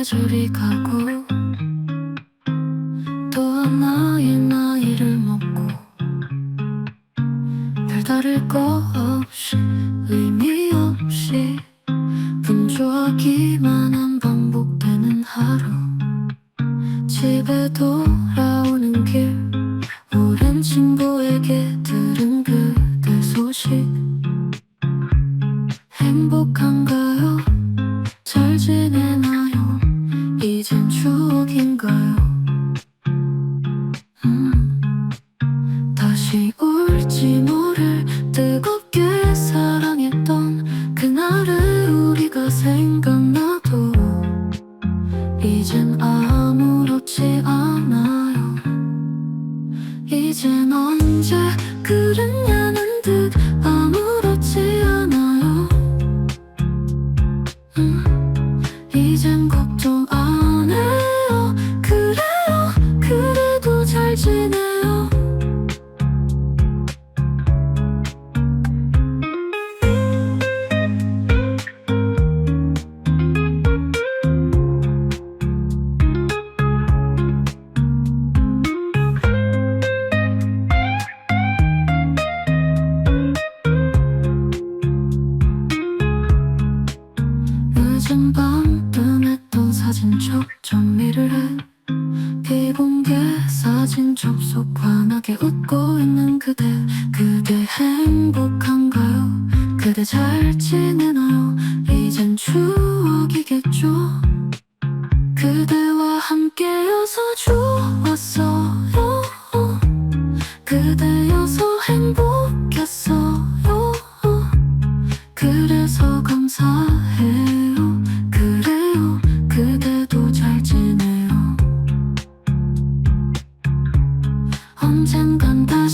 계절이 가고 또 하나의 나이를 먹고 별다를 거 없이 의미 없이 분주하기만 한 반복되는 하루 집에 돌아오는 길 오랜 친구에게 들은 그대 소식 행복한가요? 잘 지내나요? 이젠 추억인가요? 음, 다시 올지 모를 뜨겁게 사랑했던 그날의 우리가 생각나도 이젠 아무렇지 않아요 이젠 언제 그랬냐는 듯 이젠 걱정 안 해요. 그래요. 그래도 잘 지내요. 늦은 밤 사진첩 정리를 해 비공개 사진 접속 환하게 웃고 있는 그대 그대 행복한가요? 그대 잘 지내나요? 이젠 추억이겠죠? 그대와 함께여서 좋았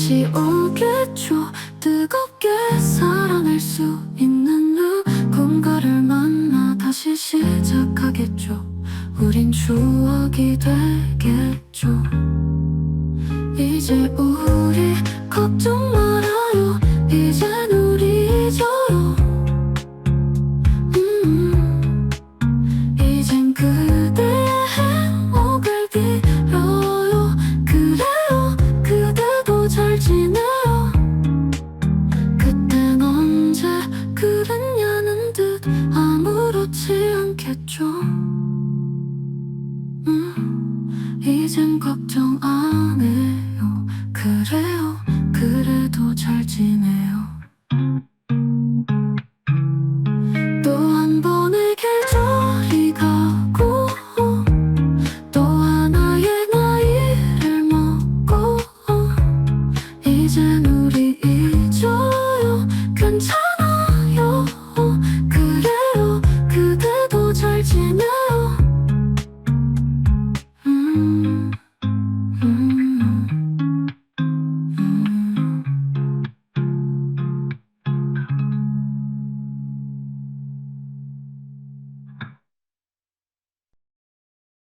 다시 오겠죠. 뜨겁게 사랑할 수 있는 누군가를 만나 다시 시작하겠죠. 우린 추억이 되겠죠. 이제 우리 걱정 말아요. 이젠 우리 잊어요 음, 음, 이젠 그대 지내요 그땐 언제 그랬냐는 듯 아무렇지 않 겠죠？이젠 음, 걱정 안해